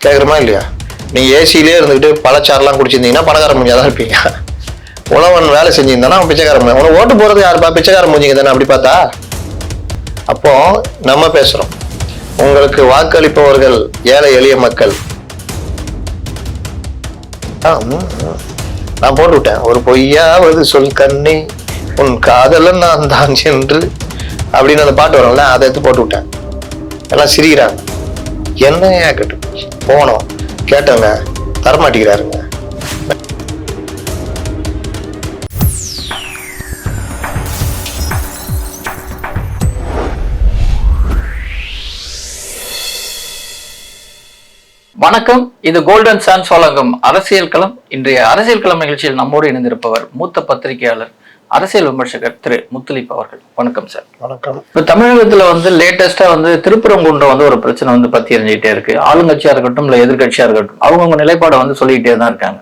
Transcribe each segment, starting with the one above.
கேட்குறமா இல்லையா? நீங்கள் ஏசிலே இருந்துக்கிட்டு பழச்சாரெலாம் குடிச்சிருந்தீங்கன்னா பணக்கார மூஞ்சியாக தான் இருப்பீங்க. உழவன் வேலை செஞ்சிருந்தானா அவன் பிச்சைக்கார மூஞ்சி உனக்கு ஓட்டு போகிறது யாருப்பா? பிச்சைக்கார மூஞ்சிங்க தானே அப்படி பார்த்தா? அப்போ நம்ம பேசுகிறோம் உங்களுக்கு வாக்களிப்பவர்கள் ஏழை எளிய மக்கள். ஆ, நான் போட்டு விட்டேன் ஒரு பொய்யாவது சொல் கண்ணி உன் காதலன் நான் தான் சென்று அப்படின்னு அந்த பாட்டு வரும்ல அதை எடுத்து போட்டு விட்டேன் எல்லாம் சிரிக்கிறாங்க. என்ன கேட்டு போனோம். கேட்டவங்க தரமாட்டேங்கிறாருங்க. வணக்கம். இது கோல்டன் சான்ஸ் வழங்கும் அரசியல் களம். இன்றைய அரசியல் களம் நிகழ்ச்சியில் நம்மோடு இணைந்திருப்பவர் மூத்த பத்திரிகையாளர் அரசியல் விமர்சகர் திரு முத்துலிப் அவர்கள். வணக்கம் சார். வணக்கம். இப்போ தமிழகத்துல வந்து லேட்டஸ்டா வந்து திருப்பரங்குன்றம் வந்து ஒரு பிரச்சனை வந்து பத்தி எறிஞ்சிட்டே இருக்கு. ஆளுங்கட்சியா இருக்கட்டும் இல்ல எதிர்க்கட்சியா இருக்கட்டும் அவங்கவுங்க நிலைப்பாடை வந்து சொல்லிக்கிட்டே தான் இருக்காங்க.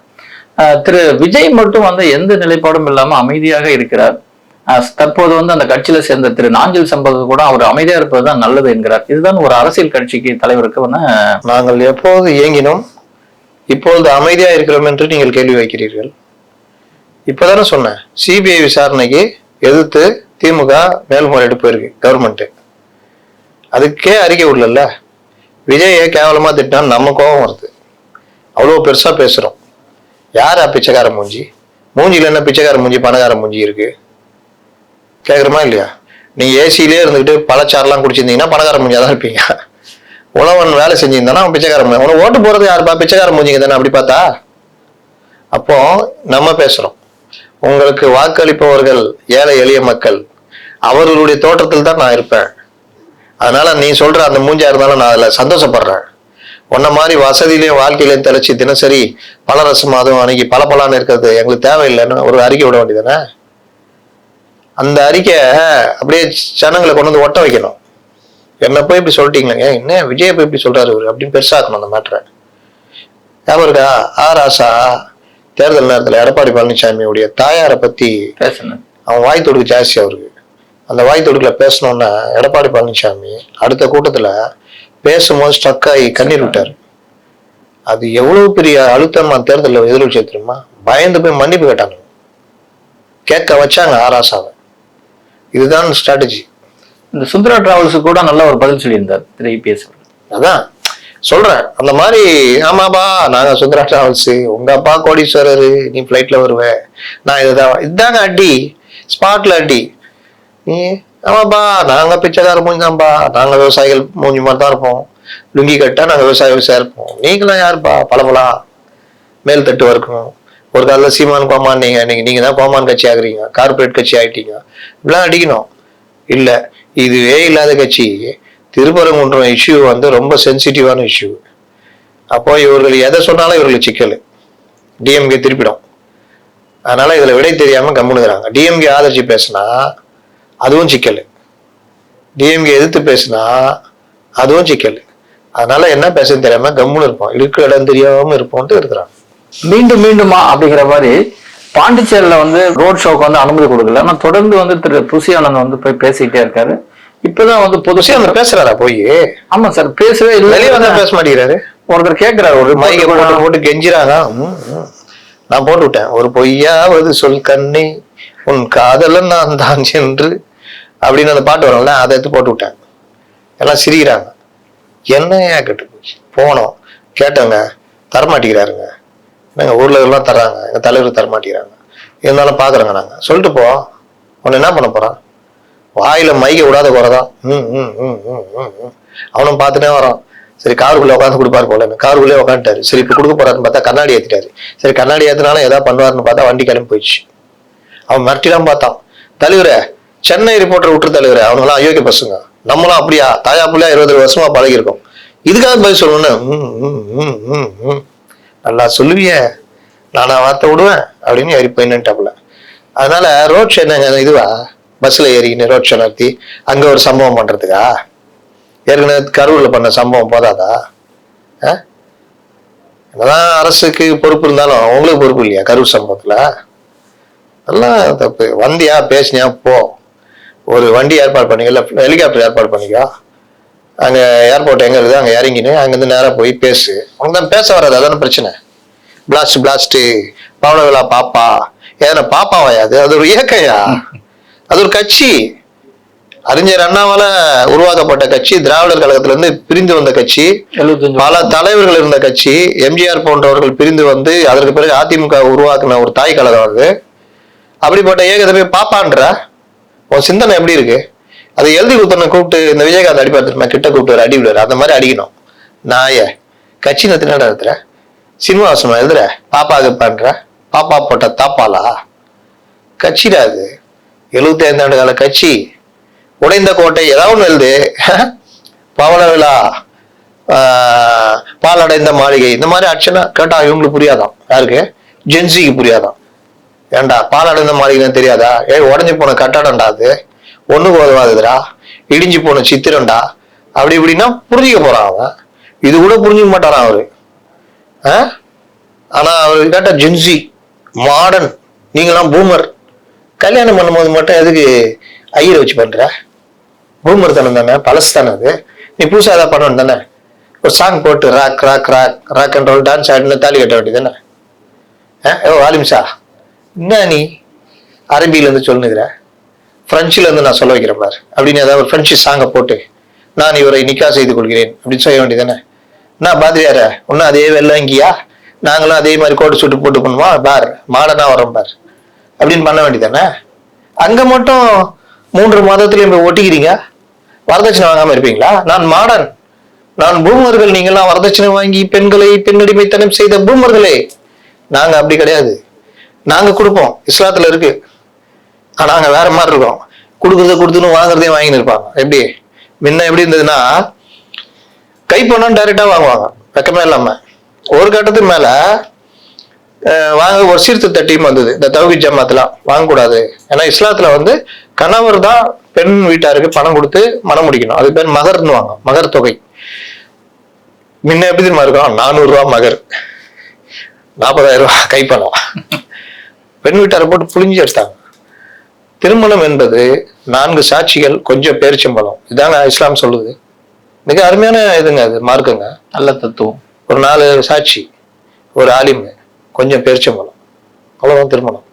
திரு விஜய் மட்டும் வந்து எந்த நிலைப்பாடும் இல்லாம அமைதியாக இருக்கிறார். தற்போது வந்து அந்த கட்சியில சேர்ந்த திரு நாஞ்சில் சம்பத் கூட அவர் அமைதியா இருப்பதுதான் நல்லது என்கிறார். இதுதான் ஒரு அரசியல் கட்சிக்கு தலைவருக்கு வந்து நாங்கள் எப்போது இயங்கினோம் இப்பொழுது அமைதியா இருக்கிறோம் என்று நீங்கள் கேள்வி வைக்கிறீர்கள். இப்பதானே சொன்னேன். சிபிஐ விசாரணைக்கு எதிர்த்து திமுக மேல்முறையீடு போயிருக்கு கவர்மெண்ட் அதுக்கே அறிக்கை விடல விஜயை கேவலமா திட்டினா நம்ம கோபம் வருது. அவ்வளோ பெருசா பேசுறோம். யாரா பிச்சைக்கார மூஞ்சி? மூஞ்சில என்ன பிச்சைக்கார மூஞ்சி பணக்கார மூஞ்சி இருக்கு? கேட்குறமா இல்லையா? நீங்கள் ஏசியிலே இருந்துக்கிட்டு பழச்சாரெல்லாம் குடிச்சிருந்தீங்கன்னா பணக்கார மூஞ்சியாக தான் இருப்பீங்க. உழவன் வேலை செஞ்சிருந்தானா அவன் பிச்சைக்கார மூஞ்சி உனக்கு ஓட்டு போறது யாருப்பா? பிச்சைக்கார மூஞ்சிங்க தானே அப்படி பார்த்தா? அப்போ நம்ம பேசுறோம். உங்களுக்கு வாக்களிப்பவர்கள் ஏழை எளிய மக்கள். அவர்களுடைய தோற்றத்தில் தான் நான் இருப்பேன். அதனால நீ சொல்ற அந்த மூஞ்சா இருந்தாலும் நான் அதில் சந்தோஷப்படுறேன். உன்ன மாதிரி வசதியிலையும் வாழ்க்கையிலையும் தெளிச்சு தினசரி பலரசம் அதுவும் அன்னைக்கு பல பலான்னு இருக்கிறது எங்களுக்கு தேவையில்லைன்னு ஒரு அறிக்கை விட வேண்டியதானே அந்த அறிக்கை அப்படியே ஜனங்களை கொண்டு வந்து ஒட்ட வைக்கணும். என்ன போய் இப்படி சொல்லிட்டீங்களேங்க என்ன விஜய் போய் இப்படி சொல்றாரு அப்படின்னு பெருசாக்கணும் அந்த மேட்ரை ஞாபகம் இருக்கா? ஆ ராசா. தேர்தல் நேரத்தில் எடப்பாடி பழனிசாமியுடைய தாயாரை பத்தி பேசணும் அவன் வாய் தொடுக்கு ஜாஸ்தி அவருக்கு. அந்த வாய் தொடுக்குல பேசணும்னா எடப்பாடி பழனிசாமி அடுத்த கூட்டத்துல பேசும்போது ஸ்ட்ரக் ஆகி கண்ணீர் விட்டார். அது எவ்வளவு பெரிய அழுத்தமா தேர்தலில் எதிர்வச்சு தெரியுமா? பயந்து போய் மன்னிப்பு கேட்டாங்க. கேட்க வச்சாங்க ஆராசாவை. இதுதான் ஸ்ட்ராட்டஜி இந்த சுந்தரா டிராவல்ஸ் கூட நல்ல ஒரு பதில் சொல்லியிருந்தார் திரு இபிஎஸ் அதான். சொல்றேன். அந்த மாதிரி ஆமாப்பா நாங்க சுந்தரா டிராவல்ஸ் உங்க அப்பா கோடீஸ்வரர் நீ ஃப்ளைட்ல வருவ. நான் இதுதான் இதுதாங்க அடி ஸ்பாட்ல அடி. நீ ஆமாப்பா நாங்க பிச்சைக்கார மூஞ்சி தான்ப்பா நாங்க விவசாயிகள் மூஞ்சி மாதிரி தான் இருப்போம். லுங்கி கட்டா நாங்க விவசாய விவசாயம் இருப்போம். நீங்களாம் யாருப்பா? பழமலா மேல் தட்டு வரைக்கும் ஒரு காலத்துல சீமான் கோமான் நீங்க நீங்க நீங்க தான் கோமான் கட்சி ஆகுறீங்க. கார்பரேட் கட்சி ஆயிட்டீங்க. இப்படிலாம் அடிக்கணும். இல்ல இதுவே இல்லாத கட்சி. திருப்பரங்குன்றம் இஷ்யூ வந்து ரொம்ப சென்சிட்டிவான இஷ்யூ அப்போ இவர்கள் எதை சொன்னாலும் இவர்களுக்கு சிக்கல். டிஎம்கே திருப்பிடும். அதனால இதில் விடை தெரியாமல் கம்முனுங்கிறாங்க டிஎம்கே ஆதரிச்சு பேசினா அதுவும் சிக்கல். டிஎம்கே எதிர்த்து பேசினா அதுவும் சிக்கல். அதனால என்ன பேச தெரியாம கம்முன்னு இருப்போம். இருக்கிற இடம் தெரியாம இருப்போம்ட்டு இருக்கிறாங்க. மீண்டும் மீண்டுமா அப்படிங்கிற மாதிரி பாண்டிச்சேரியில் வந்து ரோட் ஷோக்கு வந்து அனுமதி கொடுக்கல. ஆனால் தொடர்ந்து வந்து திரு புசி ஆனந்த் வந்து போய் பேசிக்கிட்டே இருக்காரு. இப்பதான் வந்து புதுசா அந்த பேசுறாரா போய்? ஆமா சார் பேசவே வெளியே வந்தா இல்லை பேச மாட்டேங்கிறாரு. ஒருத்தர் கேட்கிறாரு ஒரு மைக்க போட்டு. போட்டு ம். நான் போட்டு விட்டேன். ஒரு பொய்யாவது சொல் கண்ணே உன் காதலன் நான் தான் என்று அப்படின்னு அந்த பாட்டு வரும்ல அதை எடுத்து போட்டு விட்டேன். எல்லாம் சிரிக்கிறாங்க. என்ன கேட்டு போச்சு? போனோம். கேட்டவங்க தரமாட்டேங்கிறாருங்க. என்னங்க ஊர்ல எல்லாம் தர்றாங்க. எங்க தலைவர் தரமாட்டேங்கிறாங்க. இருந்தாலும் பாக்குறோங்க நாங்க. சொல்லிட்டு போ. உன்னை என்ன பண்ண போறான்? வாயில மைக்க விடாத குறைதான். அவனும் பார்த்துட்டே வரான். சரி காருக்குள்ள உட்காந்து கொடுப்பாரு போல. காருக்குள்ளே உட்காந்துட்டாரு. சரி இப்ப கொடுக்க போறாருன்னு பார்த்தா கண்ணாடி ஏத்திட்டாரு. சரி கண்ணாடி ஏத்தினாலும் ஏதாவது பண்ணுவாருன்னு பார்த்தா வண்டி கிளம்பி போயிடுச்சு. அவன் மிரட்டிலாம் பார்த்தான். தலைவரே சென்னை ரிப்போர்ட்டர் விட்டு தலைவரே அவனுங்களாம் அயோக்கிய பசங்க. நம்மளும் அப்படியா? தாயா பிள்ளையா இருபது வருஷமா பழகிருக்கோம் இதுக்காக பதில் சொல்லணும்னு. நல்லா சொல்லுவியே. நானா வார்த்தை விடுவேன் அப்படின்னு போய் நின்ட்டாப்புல அதனால ரோட் ஷோ என்னங்க இதுவா? பஸ்ல ஏறிக்கின்னு ரோட் ஷோ நடத்தி அங்க ஒரு சம்பவம் பண்றதுக்கா? ஏற்கனவே கரூர்ல பண்ண சம்பவம் போதாதா? ஆ? என்னதான் அரசுக்கு பொறுப்பு இருந்தாலும் உங்களுக்கு பொறுப்பு இல்லையா கரூர் சம்பவத்துல? அதெல்லாம் தப்பு. வந்தியா பேசினியா போ. ஒரு வண்டி ஏற்பாடு பண்ணிக்கோ இல்லை ஹெலிகாப்டர் ஏற்பாடு பண்ணிக்கோ. அங்கே ஏர்போர்ட் எங்கே இருக்குது அங்கே இறங்கினு அங்கேருந்து நேராக போய் பேசு. உனக்கு தான் பேச வராது அதான பிரச்சனை. பிளாஸ்ட் பிளாஸ்ட்டு பவள விழா பாப்பா. ஏன்னா பாப்பாவாயா அது? அது ஒரு இயக்கையா அது ஒரு கட்சி. அறிஞர் அண்ணாவால உருவாக்கப்பட்ட கட்சி திராவிடர் கழகத்துல இருந்து பிரிந்து வந்த கட்சி பல தலைவர்கள் இருந்த கட்சி எம்ஜிஆர் போன்றவர்கள் பிரிந்து வந்து அதற்கு பிறகு அதிமுக உருவாக்குன ஒரு தாய் கழகம் அது. அப்படிப்பட்ட இயக்கத்தை போய் பாப்பான்ற உன் சிந்தனை எப்படி இருக்கு? அதை எழுதி கொடுத்தவனை கூப்பிட்டு இந்த விஜயகாந்த் அடிப்பார் கிட்ட கூப்பிட்டு அடி விடுவார் அந்த மாதிரி அடிக்கணும். நாய கட்சி நத்தினா நடத்துற? சினிமா வசனம் எழுதுற பாப்பா பண்ற பாப்பா போட்ட தாப்பாலா கட்சிடா அது. எழுபத்தி ஐந்தாண்டு கால கட்சி உடைந்த கோட்டை ஏதாவது எழுது. பவள விழா பாலடைந்த மாளிகை இந்த மாதிரி ஆச்சுன்னா கேட்டா இவங்களுக்கு புரியாதான் யாருக்கு? ஜென்சிக்கு புரியாதான் ஏண்டா பாலடைந்த மாளிகைன்னு தெரியாதா? ஏ உடஞ்சி போன கட்டடம்டா அது. ஒண்ணுக்கு உதவாதுடா இடிஞ்சு போன சித்திரம்டா. அப்படி இப்படின்னா புரிஞ்சுக்க போறான் அவன். இது கூட புரிஞ்சுக்க மாட்டாரான் அவரு. ஆ? ஆனா அவர் கேட்ட ஜென்சி மாடர்ன் நீங்களாம் பூமர் கல்யாணம் பண்ணும்போது மட்டும் எதுக்கு ஐயரை வச்சு பண்ற? பூமர் தானே பழசு தானே அது. நீ புதுசா ஏதாவது பண்ணணும் தானே? ஒரு சாங் போட்டு rock rock rock rock and roll dance ஆடினு தாலி கட்ட வேண்டியது தானே? ஓ வாலிம்சா என்ன நீ அரபியிலேருந்து சொல்லுங்கிற? ஃப்ரெஞ்சிலேருந்து இருந்து நான் சொல்ல வைக்கிறேன் பார். அப்படின்னு ஏதாவது ஒரு ஃப்ரெண்ட்ஷிப் சாங்கை போட்டு நான் இவரை நிக்கா செய்து கொள்கிறேன் அப்படின்னு சொல்ல வேண்டியதானே நான் பாதிரியார ஒன்றும் அதே வெள்ளங்கியா நாங்களும் அதே மாதிரி கோட்டு சுட்டு போட்டு பண்ணுவோம் பார் மாடனா வரோம் பார். அப்படின்னு பண்ண வேண்டியதானே அங்க மட்டும் மூன்று மாதத்துலயும் போய் ஒட்டிக்கிறீங்க? வரதட்சணை வாங்காம இருப்பீங்களா? நான் மாடன். நான் பூமர்கள் நீங்களாம் வரதட்சணை வாங்கி பெண்களை பெண்ணடிமைத்தனம் செய்த பூமர்களே. நாங்க அப்படி கிடையாது. நாங்க கொடுப்போம். இஸ்லாத்துல இருக்கு. ஆனா நாங்க வேற மாதிரி இருக்கோம் கொடுக்கறத கொடுத்துன்னு வாங்குறதையும் வாங்கின்னு இருப்பாங்க. எப்படி? முன்ன எப்படி இருந்ததுன்னா கை பணம் டைரக்டா வாங்குவாங்க. வெக்கமே இல்லாம. ஒரு கட்டத்துக்கு மேல வாங்க ஒரு சீர்திருத்த டீம் வந்தது. இந்த தௌஹீத் ஜமாத்லாம் வாங்கக்கூடாது. ஏன்னா இஸ்லாத்துல வந்து கணவர் தான் பெண் வீட்டாருக்கு பணம் கொடுத்து மனம் முடிக்கணும். அது பேர் மகர்னுவாங்க மகர் தொகை. முன்ன எப்படி தெரியுமா இருக்கும்? நானூறு ரூபா மகர். நாற்பதாயிரம் ரூபாய் கைப்பணம். பெண் வீட்டாரை போட்டு புளிஞ்சு எடுத்தாங்க. திருமணம் என்பது நான்கு சாட்சிகள் கொஞ்சம் பேரிச்சம்பழம். இதாங்க இஸ்லாம் சொல்லுது. மிக அருமையான இதுங்க அது மார்க்குங்க நல்ல தத்துவம். ஒரு நாலு சாட்சி. ஒரு ஆலிமு கொஞ்சம் பேரிச்சம்பழம் அவ்வளோதான் திருமணம்.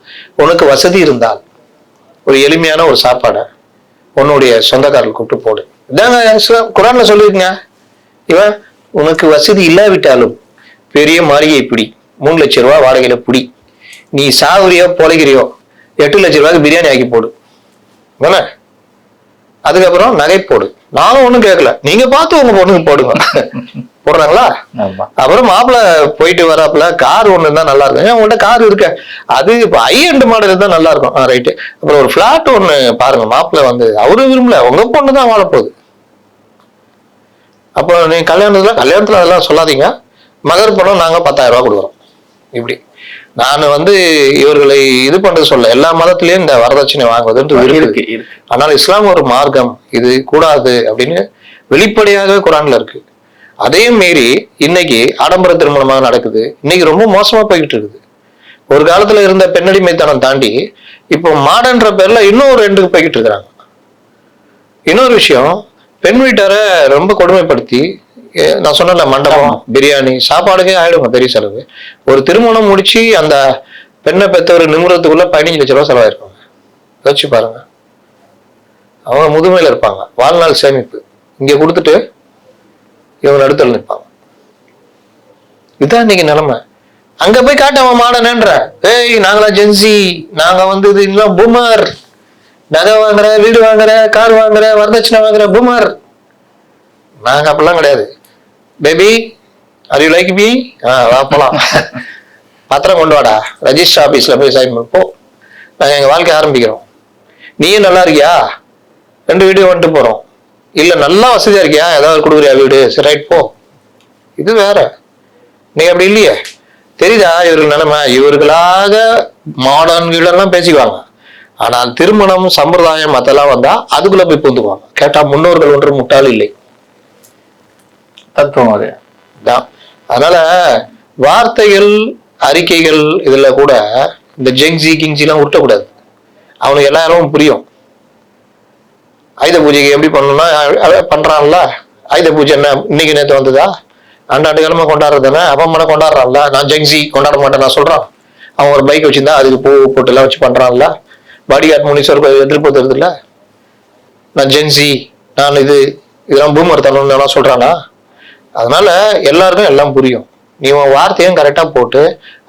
உனக்கு வசதி இருந்தால் ஒரு எளிமையான ஒரு சாப்பாடை உன்னுடைய சொந்தக்காரர்கள் கூப்பிட்டு போடு. இதாங்க குரான்ல சொல்லிருங்க இவன் உனக்கு வசதி இல்லாவிட்டாலும் பெரிய மாளிகை பிடி மூணு லட்சம் ரூபா வாடகையில பிடி. நீ சாகுறியோ பொழைக்கிறியோ எட்டு லட்சம் ரூபாய்க்கு பிரியாணி ஆக்கி போடு. என்ன அதுக்கப்புறம் நகை போடு. நானும் ஒன்றும் கேட்கல. நீங்க பார்த்து உங்க பொண்ணுக்கு போடுங்க. போடுறாங்களா? அப்புறம் மாப்பிள்ள போயிட்டு வராப்புல கார் ஒண்ணு இருந்தா நல்லா இருக்கும். ஏன் உங்கள்ட்ட கார் இருக்க? அது இப்போ ஐ எண்ட் மாடல் இருந்தா நல்லா இருக்கும். ரைட்டு அப்புறம் ஒரு பிளாட் ஒண்ணு பாருங்க மாப்பிள்ள வந்து அவரு விரும்பல. உங்க பொண்ணு தான் வாழ போகுது. அப்போ நீங்க கல்யாணத்துல கல்யாணத்துல அதெல்லாம் சொல்லாதீங்க. மகர் பணம் நாங்க பத்தாயிரம் ரூபாய் கொடுக்குறோம். இப்படி. நான் வந்து இவர்களை இது பண்றது சொல்ல எல்லா மதத்திலயும் இந்த வரதட்சணை வாங்குவதுன்றது இருக்கு. ஆனால் இஸ்லாம் ஒரு மார்க்கம். இது கூடாது அப்படின்னு வெளிப்படையாக குரான்ல இருக்கு. அதையும் மீறி இன்னைக்கு ஆடம்பர திருமணமாக நடக்குது. இன்னைக்கு ரொம்ப மோசமா போய்கிட்டு இருக்குது. ஒரு காலத்துல இருந்த பெண்ணடிமைத்தனம் தாண்டி இப்போ மாடன்ற பேர்ல இன்னும் ரெண்டுக்கு போய்கிட்டு இருக்கிறாங்க. இன்னொரு விஷயம் பெண் வீட்டாரை ரொம்ப கொடுமைப்படுத்தி நான் சொன்னல மண்டபம் பிரியாணி சாப்பாடுக்கே ஆயிடுங்க பெரிய செலவு? ஒரு திருமணம் முடிச்சு அந்த பெண்ணை பெற்றவர் நிமிடத்துக்குள்ள பதினஞ்சு லட்ச ரூபா செலவாயிருப்பாங்க. யோசிச்சு பாருங்க. அவங்க முதுமையில இருப்பாங்க. வாழ்நாள் சேமிப்பு. இங்க கொடுத்துட்டு இவங்க நடுத்தல் நிற்பாங்க இதுதான் இன்னைக்கு நிலைமை. அங்க போய் காட்டு அவன் மாடனேன்ற. ஏய் நாங்களா ஜென்சி நாங்க வந்து இது இன்னும் பூமர் நகை வாங்குற வீடு வாங்குற கார் வாங்குற வரதட்சணை வாங்குற பூமர் நாங்க அப்படிலாம் கிடையாது. பேபி ஆர் யூ லைக் பி ஆ வா போலாம். பத்திரம் கொண்டு வாடா. ரெஜிஸ்டர் ஆபீஸ்ல போய் சைன் பண்ணு. நாங்கள் எங்கள் எங்க வாழ்க்கை ஆரம்பிக்கிறோம். நீயும் நல்லா இருக்கியா? ரெண்டு வீடியோ வந்துட்டு போறோம். இல்ல நல்லா வசதியா இருக்கியா? ஏதாவது கொடுக்குறியா வீடு? சரி ரைட் போ. இது வேற. நீ அப்படி இல்லையே. தெரியுதா இவர்கள் நிலைமை? இவர்களாக மாடர்ன் எல்லாம் பேசிக்குவாங்க. ஆனால் திருமணம் சம்பிரதாயம் அதெல்லாம் வந்தா அதுக்குள்ள போய் புந்துக்குவாங்க. கேட்டா முன்னோர்கள் ஒன்று முட்டாள் இல்லை. தத்துவம் அது. தான் அதனால வார்த்தைகள் அறிக்கைகள் இதுல கூட இந்த ஜெங்ஜி கிங்ஜி எல்லாம் உருட்டக்கூடாது. அவனுக்கு எல்லாரும் புரியும். ஆயுத பூஜைக்கு எப்படி பண்ணணும்னா பண்றான்ல. ஆயுத பூஜை என்ன இன்னைக்கு நேற்று வந்ததா? அண்டாண்டு கிழமை கொண்டாடுறது தானே அவன் கொண்டாடுறான்ல. நான் ஜெங்ஸி கொண்டாட மாட்டேன் நான் சொல்றான். அவன் ஒரு பைக் வச்சிருந்தா அதுக்கு பூ போட்டு எல்லாம் வச்சு பண்றான்ல. பாடிகார்ட் முனீஸ்வருக்கு எதிர்ப்பு தருது இல்ல நான் ஜென்சி நான் இது இதெல்லாம் பூமர் தரணும்னு சொல்றானா? அதனால எல்லாருக்கும் எல்லாம் புரியும். நீ உன் வார்த்தையும் கரெக்டா போட்டு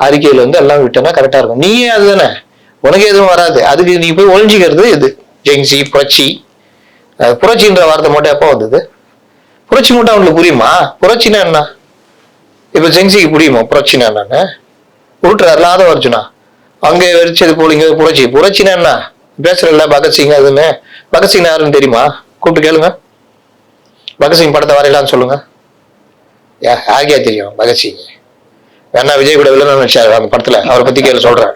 அறிக்கையில இருந்து எல்லாம் விட்டனா கரெக்டா இருக்கும். நீயே அதுதானே? உனக்கு எதுவும் வராது. அதுக்கு நீ போய் ஒழிஞ்சிக்கிறது இது ஜெங்சி புரட்சி. புரட்சின்ற வார்த்தை மட்டும் எப்போ வந்தது? புரட்சி மட்டும் அவங்களுக்கு புரியுமா? புரட்சினா என்ன? இப்போ ஜெங்சிக்கு புரியுமா? புரட்சினா என்னன்னு? உருட்டுறாருல ஆதவ அர்ஜுனா. அங்கே வெறிச்சது போல இங்கே புரட்சி. புரட்சினா என்ன? பேசுறல பகத்சிங் அதுன்னு. பகத்சிங் யாருன்னு தெரியுமா? கூப்பிட்டு கேளுங்க. பகத்சிங் படத்தை வரையலான்னு சொல்லுங்க. யா யாருக்கே தெரியும் பகத்சிங் வேணா விஜய் கூட வில்லன் நடிச்சாரு அந்த படத்துல. அவரை பத்தி கேளு சொல்றேன்.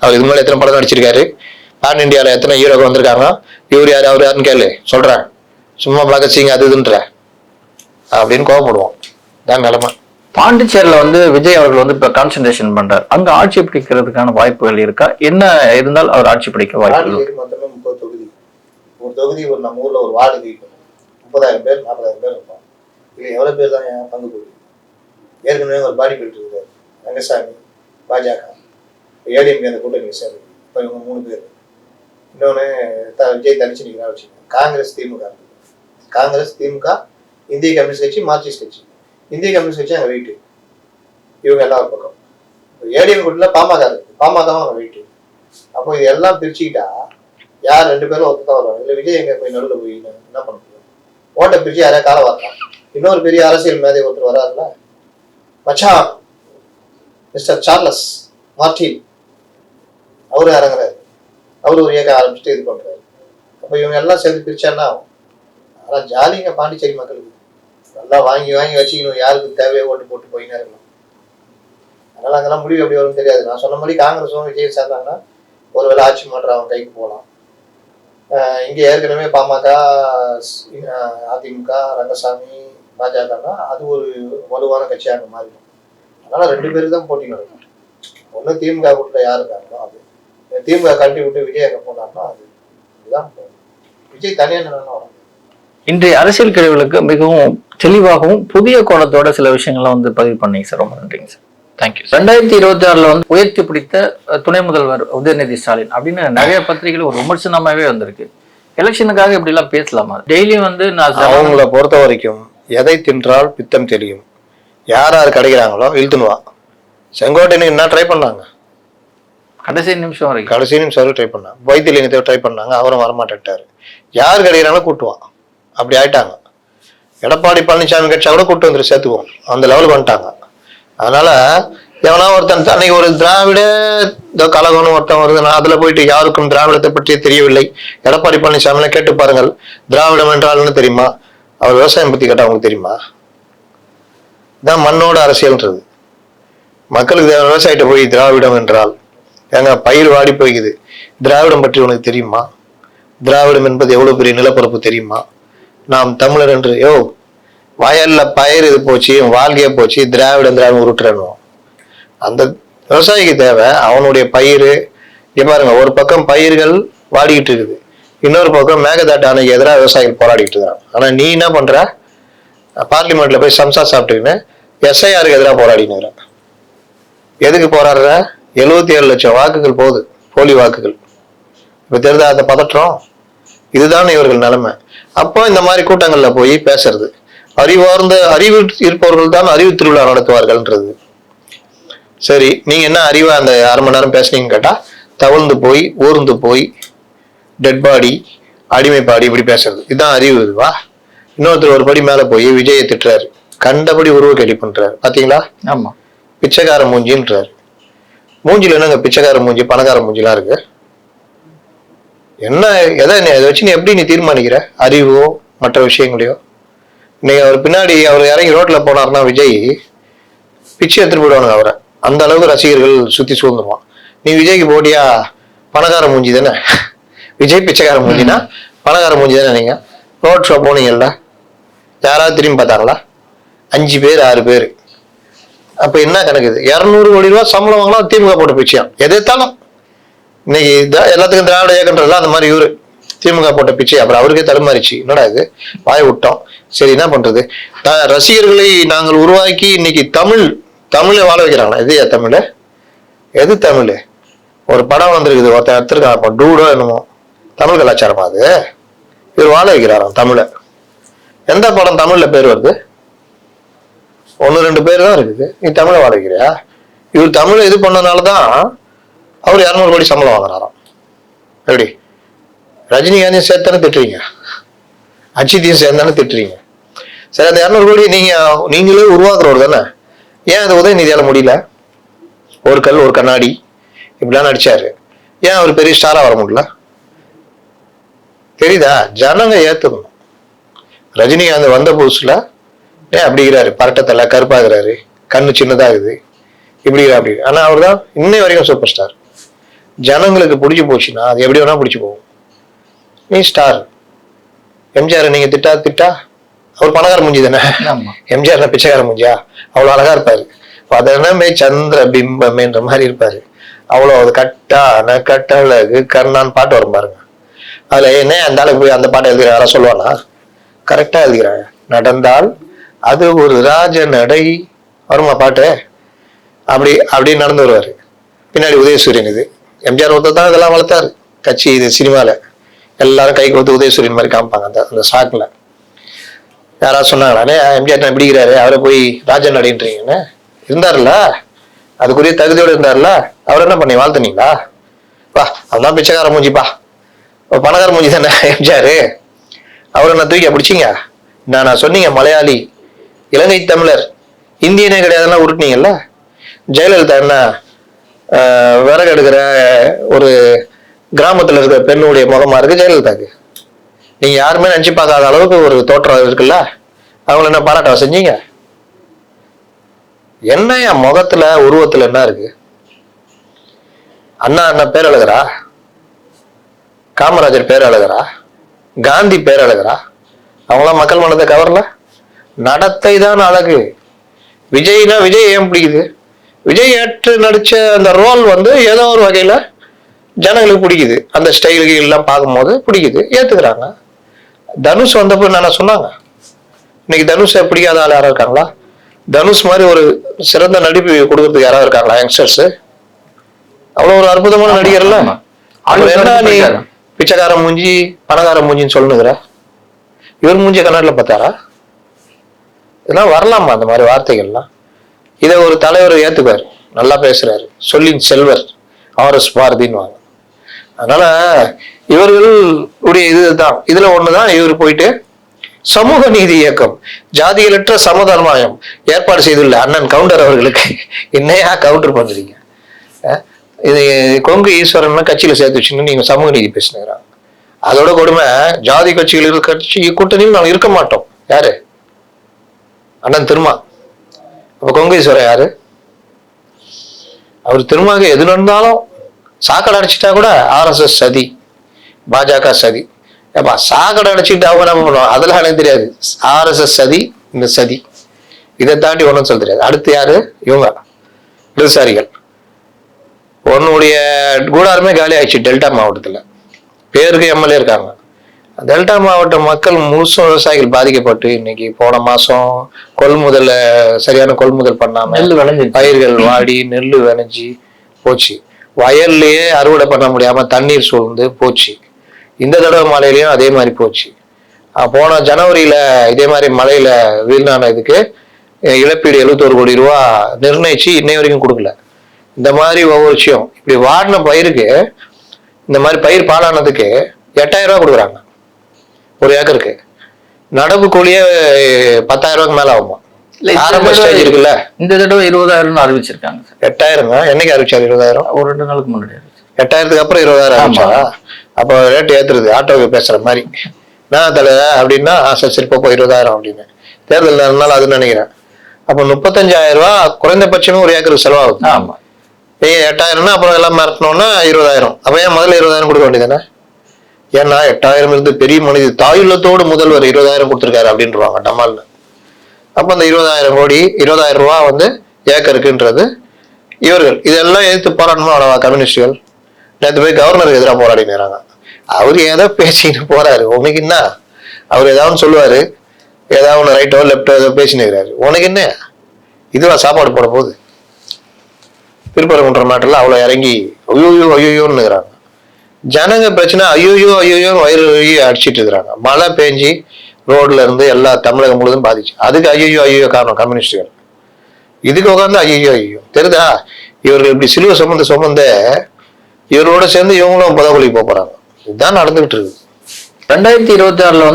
அவர் இது மேலே எத்தனை படம் நடிச்சிருக்காரு? பேன் இந்தியால எத்தனை ஹீரோக்கு வந்திருக்காங்க? இவர் யாரு? அவர் யாருன்னு கேளு. சொல்றேன். சும்மா பகத்சிங் அது இதுன்ற. அப்படின்னு கோவப்படுவோம். தான் நிலைமை. பாண்டிச்சேரியில வந்து விஜய் அவர்கள் வந்து இப்ப கான்சென்ட்ரேஷன் பண்றாரு. அங்க ஆட்சி பிடிக்கிறதுக்கான வாய்ப்புகள் இருக்கா? என்ன இருந்தால் அவர் ஆட்சி பிடிக்க பாண்டிச்சேரி மொத்தமே முப்பது தொகுதி. ஒரு தொகுதி ஒரு நம்ம ஊர்ல ஒரு வார்டு ஜெயிக்கணும் முப்பதாயிரம் பேர் நாற்பதாயிரம் பேர் இருப்போம் இதுல எவ்வளவு பேர் தான் என் பங்கு போகுது ஏற்கனவே ஒரு பாடி பில்டர் இருக்காரு. ரங்கசாமி பாஜக. ஏடிஎம்கே அந்த கூட்டணி சேர்ந்து. இப்போ இவங்க மூணு பேர். இன்னொன்று த விஜய் தனிச்சு நிற்கிறா வச்சுக்கோங்க. காங்கிரஸ் திமுக. காங்கிரஸ் திமுக இந்திய கம்யூனிஸ்ட் கட்சி மார்க்சிஸ்ட் கட்சி. இந்திய கம்யூனிஸ்ட் கட்சி அங்கே வெயிட்டு. இவங்க எல்லா ஒரு பக்கம். ஏடிஎம் கூட்டில் பாமக இருக்குது பாமகவும் அங்கே வெயிட்டு. அப்போ இது எல்லாம் பிரிச்சுக்கிட்டா யார் ரெண்டு பேரும் ஒருத்தர் தான் வருவாங்க? இல்லை விஜய் எங்கே போய் நடுவில் போய் என்ன பண்ண முடியும்? ஓட்டை பிரிச்சு யாரையா கால வரலாம் இன்னொரு பெரிய அரசியல் மேதை ஒருத்தர் வராருல? மச்சான் மிஸ்டர் சார்லஸ் மார்டின். அவரும் இறங்குறாரு. அவர் ஒரு இயக்கம் ஆரம்பிச்சுட்டு இது பண்ணுறாரு அப்போ இவங்க எல்லாம் சேர்ந்து பிரிச்சான்னா ஆகும் ஆனா ஜாலிங்க பாண்டிச்சேரி மக்களுக்கு. நல்லா வாங்கி வாங்கி வச்சுக்கணும். யாருக்கு தேவையோ ஓட்டு போட்டு போயினே இருக்கலாம். அதனால் அங்கெல்லாம் முடிவு எப்படி வரும்னு தெரியாது. நான் சொன்ன மாதிரி காங்கிரஸும் விஜய் சேர்ந்தாங்கன்னா ஒருவேளை ஆட்சி மாற்றம் அவன் கைக்கு போகலாம். இங்கே ஏற்கனவே பாமக அதிமுக ரங்கசாமி பாஜகனா அது ஒரு வலுவான கட்சியாக மாறிடும். அதனால் ரெண்டு பேருக்கு தான் போட்டி நடக்கும் ஒன்று திமுக கூட்டில் யார் இருக்காங்களோ அது. திமுக கழட்டி விட்டு விஜய் அங்க போனாருன்னா அது இதுதான். விஜய் தனியா இன்றைய அரசியல் கழிவுகளுக்கு மிகவும் தெளிவாகவும் புதிய கோணத்தோட சில விஷயங்களை வந்து பதிவு பண்ணீங்க சார். ரொம்ப நன்றிங்க சார். தேங்க்யூ ரெண்டாயிரத்தி இருபத்தி ஆறுல வந்து உயர்த்தி பிடித்த துணை முதல்வர் உதயநிதி ஸ்டாலின் அப்படின்னு நிறைய பத்திரிகைகள் ஒரு விமர்சனமாவே வந்திருக்கு. எலெக்ஷனுக்காக இப்படி எல்லாம் பேசலாமா? டெய்லியும் வந்து நான் அவங்கள பொறுத்த வரைக்கும் எதை தின்றால் பித்தம் தெரியும் யார் யார் கிடைக்கிறாங்களோ இழுத்துனுவா செங்கோட்டையனுக்கு என்ன ட்ரை பண்ணாங்க? கடைசி நிமிஷம் வரைக்கும். கடைசி நிமிஷம் ட்ரை பண்ணாங்க வைத்தியலிங்கத்தை ட்ரை பண்ணாங்க அவரும் வரமாட்டேன்ட்டாரு. யார் கிடைக்கிறாங்களோ கூட்டுவான் அப்படி ஆயிட்டாங்க. எடப்பாடி பழனிசாமி கட்சியாக கூட கூட்டு வந்துட்டு சேர்த்துவோம் அந்த லெவலுக்கு வந்துட்டாங்க. அதனால எவனா ஒருத்தன் அன்னைக்கு ஒரு திராவிட இந்த கழகம்னு ஒருத்தன் வருதுன்னா அதுல போயிட்டு யாருக்கும் திராவிடத்தை பற்றி தெரியவில்லை. எடப்பாடி பழனிசாமிலாம் கேட்டு பாருங்கள் திராவிடம் என்றால் என்ன தெரியுமா? அவர் விவசாயம் பத்தி கேட்டா அவங்களுக்கு தெரியுமா? இதான் மண்ணோட அரசியல்ன்றது. மக்களுக்கு விவசாயிட்ட போய் திராவிடம் என்றால் ஏங்க பயிர் வாடி போய்க்குது. திராவிடம் பற்றி உனக்கு தெரியுமா? திராவிடம் என்பது எவ்வளோ பெரிய நிலப்பரப்பு தெரியுமா? நாம் தமிழர் என்று யோ வயல்ல பயிர் இது போச்சு வாழ்க்கையே போச்சு திராவிடம் திராவிடம் உருட்டுறணும் அந்த விவசாயிக்கு தேவை அவனுடைய பயிர் இங்க பாருங்க ஒரு பக்கம் பயிர்கள் வாடிக்கிட்டு இருக்குது. இன்னொரு பக்கம் மேகதாட்டு அணைக்கு எதிராக விவசாயிகள் போராடிக்கிட்டு இருக்காங்க. ஆனால் நீ என்ன பண்ற? பார்லிமெண்ட்டில் போய் சம்சா சாப்பிட்டுக்கின்னு எஸ்ஐஆருக்கு எதிராக போராடினுங்கிற எதுக்கு போராடுற? எழுபத்தி ஏழு லட்சம் வாக்குகள் போகுது போலி வாக்குகள். இப்ப தெரியுதா அந்த பதற்றம்? இதுதான் இவர்கள் நிலைமை. அப்போ இந்த மாதிரி கூட்டங்கள்ல போய் பேசுறது. அறிவார்ந்த அறிவு இருப்பவர்கள் தான் அறிவு திருவிழா நடத்துவார்கள்ன்றது. சரி நீங்க என்ன அறிவா அந்த அரை மணி நேரம் பேசுனீங்கன்னு கேட்டா தவழ்ந்து போய் ஊர்ந்து போய் டெட் பாடி அடிமைப்பாடி இப்படி பேசுறது. இதுதான் அறிவு இதுவா? இன்னொருத்தர் ஒரு படி மேல போய் விஜயை திட்டுறாரு. கண்டபடி உருவ கேலி பண்றாரு. பாத்தீங்களா? ஆமா. பிச்சைக்கார மூஞ்சின்றாரு. மூஞ்சில என்னங்க பிச்சைக்கார மூஞ்சி பணக்கார மூஞ்சிலாம் இருக்கு? என்ன எதை நீ அதை வச்சு நீ எப்படி நீ தீர்மானிக்கிற? அறிவோ மற்ற விஷயங்களையோ? இன்னைக்கு அவர் பின்னாடி அவர் இறங்கி ரோட்ல போனார்னா விஜய் பிச்சை எடுத்துட்டு போயிடுவானுங்க அவரை. அந்த அளவுக்கு ரசிகர்கள் சுத்தி சூழ்ந்துருவான். நீ விஜய்க்கு போட்டியா? பணக்கார மூஞ்சி தானே? விஜய் பிச்சைக்கார மூஞ்சினா பணக்கார மூஞ்சி தானே நீங்க? ரோட் ஷோ போனீங்கல்ல? யாராவது திரும்பி பார்த்தாங்களா? அஞ்சு பேர் ஆறு பேர். அப்ப என்ன கணக்கு இது இரநூறு கோடி ரூபாய் சம்பளம் வாங்கலாம் திமுக போட்ட பிச்சையாம் எது இன்னைக்கு எல்லாத்துக்கும் திராவிட இயக்கன்றதுல அந்த மாதிரி இவரு திமுக போட்ட பிச்சை அப்புறம் அவருக்கே தடுமாறிச்சு என்னடா இது? வாய் விட்டோம். சரி என்ன பண்றது? ரசிகர்களை நாங்கள் உருவாக்கி இன்னைக்கு தமிழ் தமிழை வாழ வைக்கிறாங்களா? இது தமிழ்? எது தமிழ்? ஒரு படம் வந்திருக்குது. ஒருத்தன் எடுத்திருக்கான். அப்போ டூடோ என்னமோ. தமிழ் கலாச்சாரமா அது? இவர் வாழ வைக்கிறாராம் தமிழை. எந்த படம் தமிழ்ல பேர் வருது? ஒன்று ரெண்டு பேர் தான் இருக்குது. நீ தமிழை வாழைக்கிறியா இவர் தமிழை இது பண்ணனால தான் அவர் இரநூறு கோடி சம்பளம் வாங்குறாராம். எப்படி? ரஜினிகாந்தையும் சேர்த்தானே திட்டுறீங்க. அஜித்தையும் சேர்ந்தானே திட்டுறீங்க. சரி அந்த இரநூறு கோடி நீங்கள் நீங்களே உருவாக்குறவர் தானே? ஏன் அது உதயநிதியால் முடியல? ஒரு கல் ஒரு கண்ணாடி. இப்படிலாம் நடிச்சாரு. ஏன் அவர் பெரிய ஸ்டாராக வர முடியல? தெரியுதா? ஜனங்க ஏற்றுக்கணும் ரஜினிகாந்த் வந்த புதுசில் ஏன் அப்படிங்கிறாரு. பரட்டத்தலை கருப்பாகிறாரு. கண்ணு சின்னதாகுது. இப்படி அப்படி ஆனா அவர் தான் இன்னை வரைக்கும் சூப்பர் ஸ்டார் ஜனங்களுக்கு பிடிச்சி போச்சுன்னா அது எப்படி வேணா பிடிச்சி போகும். நீ ஸ்டார் எம்ஜிஆர் நீங்க திட்டா திட்டா? அவர் பணக்கார மூஞ்சி தானே? எம்ஜிஆர் பிச்சைக்கார மூஞ்சியா? அவ்வளவு அழகா இருப்பாரு. பதனமே சந்திர பிம்பமேன்ற மாதிரி இருப்பாரு. அவ்வளவு அது கட்டான கட்டழகு கர்ணான் பாட்டு வரும் பாருங்க. அதுல என்ன அந்த ஆளுக்கு போய் அந்த பாட்டை எழுதுகிற யாரா சொல்லுவானா? கரெக்டா எழுதுகிறாங்க. நடந்தால் அது ஒரு ராஜ நடை. வருமா பாட்டு? அப்படி அப்படி நடந்து வருவார். பின்னாடி உதயசூரியன் இது. எம்ஜிஆர் ஒருத்தர் தான் இதெல்லாம் வளர்த்தாரு. கட்சி இது சினிமாவில் எல்லாரும் கைக்கு கொடுத்து உதயசூரியன் மாதிரி காமிப்பாங்க அந்த அந்த ஸ்டாக்கில் யாராவது சொன்னாங்களானே எம்ஜிஆர் நான் பிடிக்கிறாரு அவரை போய் ராஜன் அடைன்றீங்கன்னு இருந்தார்ல அதுக்குரிய தகுதியோடு இருந்தார்ல அவர் என்ன பண்ணி வாழ்த்துனீங்களா? வா அவதான் பிச்சைக்கார மூஞ்சிப்பா பணக்கார மூஞ்சி தானே எம்ஜிஆர்? அவரை நான் தூக்கி பிடிச்சிங்க? நான் நான் சொன்னீங்க மலையாளி. இலங்கை தமிழர் இந்தியனே கிடையாதுலாம் உருட்டினீங்கல்ல? ஜெயலலிதா என்ன விறகு எடுக்கிற ஒரு கிராமத்துல இருக்கிற பெண்ணுடைய முகமா இருக்கு ஜெயலலிதாக்கு? நீங்க யாருமே நினைச்சு பார்க்காத அளவுக்கு ஒரு தோற்றம் இருக்குல்ல? அவங்கள என்ன பாராட்டம் செஞ்சீங்க? என்ன என் முகத்துல உருவத்துல என்ன இருக்கு? அண்ணா அண்ணா பேர் அழுகிறா? காமராஜர் பேர் அழுகிறா? காந்தி பேர் அழுகிறா? அவங்களாம் மக்கள் மனதை கவரல? நடத்தை தான் அழகு. விஜய்னா விஜய் ஏன் பிடிக்குது? விஜய் ஏற்று நடிச்ச அந்த ரோல் வந்து ஏதோ ஒரு வகையில ஜனங்களுக்கு பிடிக்குது. அந்த ஸ்டைலுக்கு எல்லாம் பார்க்கும்போது பிடிக்குது. ஏத்துக்கிறாங்க. தனுஷ் வந்தப்போ என்ன சொன்னாங்க? இன்னைக்கு தனுஷை பிடிக்காத ஆள் யாரும் இருக்காங்களா? தனுஷ் மாதிரி ஒரு சிறந்த நடிப்பு கொடுக்கறதுக்கு யாராவது இருக்காங்களா? யங்ஸ்டர்ஸ் அவ்வளவு ஒரு அற்புதமான நடிகர்ல ஆமா. அப்புறம் என்ன நீ போயிட்டாரு. பிச்சைக்கார மூஞ்சி பணக்கார மூஞ்சின்னு சொல்லுங்கிற இவர் மூஞ்சிய கண்ணாடில பார்த்தாரா? இதெல்லாம் வரலாமா அந்த மாதிரி வார்த்தைகள்லாம்? இதை ஒரு தலைவர் ஏத்துப்பாரு நல்லா பேசுறாரு. சொல்லின் செல்வர் ஆர்எஸ் பாரதின்னு வாங்க அதனால இவர்களுடைய இதுதான். இதுல ஒண்ணுதான் இவர் போயிட்டு சமூக நீதி இயக்கம் ஜாதிகளற்ற சமதர்மாயம் ஏற்பாடு செய்துள்ள அண்ணன் கவுண்டர் அவர்களுக்கு என்னையா கவுண்டர் பண்றீங்க? இது கொங்கு ஈஸ்வரன் கட்சியில சேர்த்து வச்சுன்னு நீங்க சமூக நீதி பேசுனுங்கிறாங்க அதோட கொடுமை ஜாதி கட்சிகள் கட்சி கூட்டணியில் நாங்கள் இருக்க மாட்டோம். யாரு? அண்ணன் திருமா. அப்ப கொங்கு யாரு? அவர் திருமாக்கு எது நடந்தாலும் சாக்கடை அடைச்சிட்டா கூட ஆர்எஸ்எஸ் சதி பாஜக சதி. ஏப்பா சாக்கடை அடைச்சிட்டு அவங்க என்ன பண்ணுவோம் அதெல்லாம் எனக்கு தெரியாது. ஆர்எஸ்எஸ் சதி இந்த சதி. இதை தாண்டி ஒன்றும் சொல்ல தெரியாது. அடுத்து யாரு? இவங்க. இடதுசாரிகள் உன்னுடைய கூடாருமே காலி ஆயிடுச்சு டெல்டா மாவட்டத்துல. பேருக்கு எம்எல்ஏ இருக்காங்க. டெல்டா மாவட்ட மக்கள் முழுசும் விவசாயிகள் பாதிக்கப்பட்டு இன்னைக்கு போன மாசம் கொள்முதல சரியான கொள்முதல் பண்ணாம நெல் விளைஞ்சிருச்சு. பயிர்கள் வாடி நெல் விளைஞ்சி போச்சு. வயல்லையே அறுவடை பண்ண முடியாம தண்ணீர் சூழ்ந்து போச்சு. இந்த தடவை மழையிலயும் அதே மாதிரி போச்சு. போன ஜனவரியில இதே மாதிரி மழையில வீணான இதுக்கு இழப்பீடு எழுபத்தோரு கோடி ரூபா நிர்ணயிச்சு இன்னை வரைக்கும் கொடுக்கல. இந்த மாதிரி ஒவ்வொரு விஷயம். இப்படி வாடின பயிருக்கு இந்த மாதிரி பயிர் பாலானதுக்கு எட்டாயிரம் ரூபாய் கொடுக்குறாங்க. ஒரு ஏக்கருக்கு நடவு கூலியே பத்தாயிரம் ரூபாய்க்கு மேல ஆகுமா? ஆரம்ப ஸ்டேஜ் இருக்குல்ல? இந்த தடவை இருபதாயிரம்னு அறிவிச்சிருக்காங்க சார். எட்டாயிரங்க என்னைக்கு அறிவிச்சாரு இருபதாயிரம்? ஒரு ரெண்டு நாளுக்கு முன்னாடி. எட்டாயிரத்துக்கு அப்புறம் இருபதாயிரம் ஆமா. அறிவிச்சாரா அப்போ ரேட் ஏத்துறது ஆட்டோவுக்கு பேசுற மாதிரி. நான் தலை அப்படின்னா சரி சரி இப்போ இருபதாயிரம் அப்படின்னு. தேர்தல் நேரம்னால அதுன்னு நினைக்கிறேன். அப்போ முப்பத்தஞ்சாயிரம் ரூபாய் குறைந்தபட்சமே ஒரு ஏக்கருக்கு செலவாகுது. ஆமா. எட்டாயிரம்னா அப்புறம் எல்லாம் மறக்கணும்னா இருபதாயிரம். அப்போ ஏன் முதல்ல இருபதாயிரம் கொடுக்க வேண்டியதானே ஏன்னா எட்டாயிரம் இருந்து பெரிய மனித தாயுள்ளத்தோடு முதல்வர் இருபதாயிரம் கொடுத்துருக்காரு அப்படின்றவாங்க டமாலில் அப்போ அந்த இருபதாயிரம் கோடி இருபதாயிரம் ரூபா வந்து ஏக்கருக்குன்றது இவர்கள். இதெல்லாம் எதிர்த்து போராடணும் அவ்வளவா கம்யூனிஸ்டுகள்? நேற்று போய் கவர்னருக்கு எதிராக போராடினாங்க அவர் ஏதோ பேசிக்கிட்டு போறாரு. உனக்கு என்ன? அவர் ஏதாவது சொல்லுவாரு. ஏதாவது ஒன்று ரைட்டோ லெஃப்டோ ஏதோ பேசினுக்கிறாரு. உனக்கு என்ன? இதுவா சாப்பாடு போட போகுது. திருப்பரங்குன்ற மாட்டில் அவ்வளோ இறங்கி ஐயோ ஐயோயோன்னு இருக்கிறாங்க ஜனங்க பிரச்சனை ஐயோயோ ஐயோயோ வயிறு வரையும் அடிச்சிட்டு இருக்கிறாங்க. மழை பெஞ்சு ரோட்ல இருந்து எல்லா தமிழகம் முழுதும் பாதிச்சு. அதுக்கு ஐயோ ஐயோ காரணம் கம்யூனிஸ்டுகள். இதுக்கு உட்காந்து ஐயோ ஐயோ தெரியுதா? இவர்கள் இப்படி சிலுவை சுமந்து சுமந்த இவரோட சேர்ந்து இவங்களும் புதகுலி போறாங்க. இதுதான் நடந்துகிட்டு இருக்கு. ரெண்டாயிரத்தி இருபத்தி ஆறுல வந்து